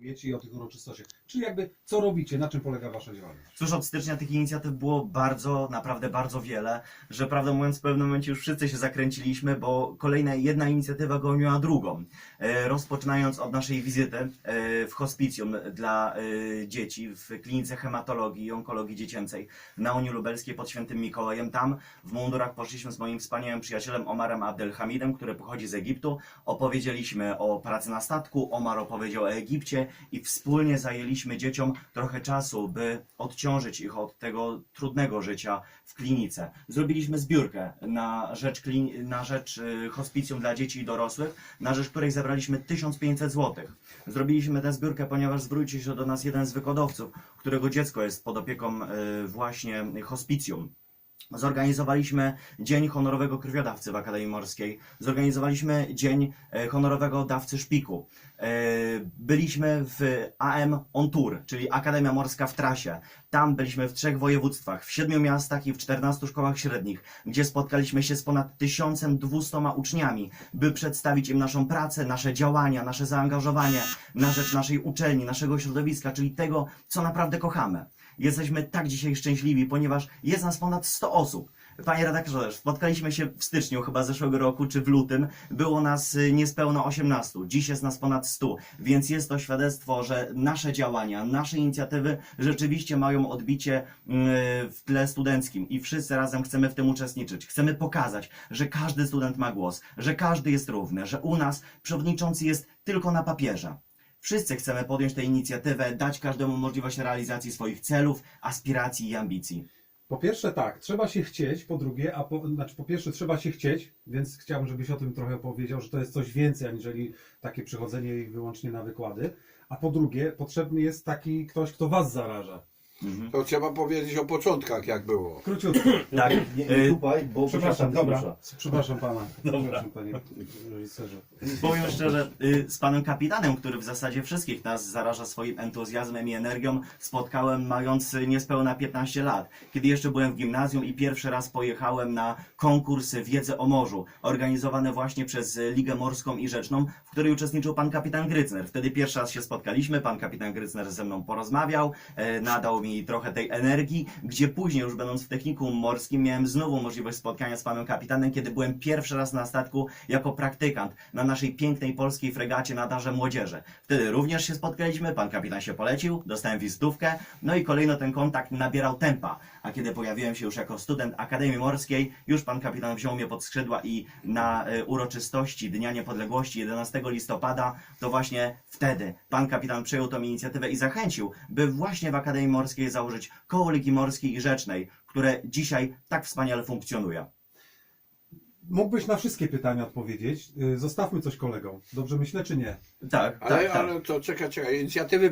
wiecie i o tych uroczystościach. Czyli jakby co robicie, na czym polega wasza działalność? Cóż, od stycznia tych inicjatyw było bardzo, naprawdę bardzo wiele, że prawdę mówiąc w pewnym momencie już wszyscy się zakręciliśmy, bo kolejna jedna inicjatywa goniła drugą. E, rozpoczynając od naszej wizyty e, w hospicjum dla e, dzieci w klinice hematologii i onkologii dziecięcej na Unii Lubelskiej pod Świętym Mikołajem. Tam w mundurach poszliśmy z moim wspaniałym przyjacielem Omarem Abdelhamidem, który pochodzi z Egiptu. Opowiedzieliśmy o pracy na statku, Omar opowiedział o Egipcie i wspólnie zajęliśmy dzieciom trochę czasu, by odciążyć ich od tego trudnego życia w klinice. Zrobiliśmy zbiórkę na rzecz, klin- na rzecz y, hospicjum dla dzieci i dorosłych, na rzecz której zebraliśmy 1500 zł. Zrobiliśmy tę zbiórkę, ponieważ zwrócił się do nas jeden z wykładowców, którego dziecko jest pod opieką y, właśnie hospicjum. Zorganizowaliśmy Dzień Honorowego Krwiodawcy w Akademii Morskiej. Zorganizowaliśmy Dzień e, Honorowego Dawcy Szpiku. E, Byliśmy w AM On Tour, czyli Akademia Morska w trasie. Tam byliśmy w trzech województwach, w siedmiu miastach i w 14 szkołach średnich, gdzie spotkaliśmy się z ponad 1200 uczniami, by przedstawić im naszą pracę, nasze działania, nasze zaangażowanie na rzecz naszej uczelni, naszego środowiska, czyli tego, co naprawdę kochamy. Jesteśmy tak dzisiaj szczęśliwi, ponieważ jest nas ponad 100 osób. Panie redaktorze, spotkaliśmy się w styczniu chyba zeszłego roku, czy w lutym. Było nas y, niespełna 18. Dziś jest nas ponad 100. Więc jest to świadectwo, że nasze działania, nasze inicjatywy rzeczywiście mają odbicie y, w tle studenckim i wszyscy razem chcemy w tym uczestniczyć. Chcemy pokazać, że każdy student ma głos, że każdy jest równy, że u nas przewodniczący jest tylko na papierze. Wszyscy chcemy podjąć tę inicjatywę, dać każdemu możliwość realizacji swoich celów, aspiracji i ambicji. Po pierwsze tak, trzeba się chcieć, po drugie, a po, znaczy po pierwsze trzeba się chcieć, więc chciałbym, żebyś o tym trochę powiedział, że to jest coś więcej, aniżeli takie przychodzenie i wyłącznie na wykłady. A po drugie, potrzebny jest taki ktoś, kto was zaraża. To trzeba powiedzieć o początkach, jak było. Króciutko. Tak, Nie, y, nie tupaj, bo Przepraszam, dobra. Przepraszam pana. Dobra. Przepraszam panie reżyserze. Powiem szczerze, y, z panem kapitanem, który w zasadzie wszystkich nas zaraża swoim entuzjazmem i energią, spotkałem mając y, niespełna 15 lat. Kiedy jeszcze byłem w gimnazjum i pierwszy raz pojechałem na konkurs Wiedzy o Morzu, organizowany właśnie przez y, Ligę Morską i Rzeczną, w której uczestniczył pan kapitan Grycner. Wtedy pierwszy raz się spotkaliśmy, pan kapitan Grycner ze mną porozmawiał, e, nadał mi trochę tej energii, gdzie później już będąc w technikum morskim miałem znowu możliwość spotkania z panem kapitanem, kiedy byłem pierwszy raz na statku jako praktykant na naszej pięknej polskiej fregacie na Darze Młodzieży. Wtedy również się spotkaliśmy, pan kapitan się polecił, dostałem wizytówkę, no i kolejno ten kontakt nabierał tempa. A kiedy pojawiłem się już jako student Akademii Morskiej, już pan kapitan wziął mnie pod skrzydła i na e, uroczystości Dnia Niepodległości 11 listopada, to właśnie wtedy pan kapitan przejął tą inicjatywę i zachęcił, by właśnie w Akademii Morskiej założyć koło Ligi Morskiej i Rzecznej, które dzisiaj tak wspaniale funkcjonuje. Mógłbyś na wszystkie pytania odpowiedzieć. Y, Zostawmy coś kolegom. Dobrze myślę, czy nie? Tak, Ale, tak, tak. ale to czekaj, czekaj. Inicjatywy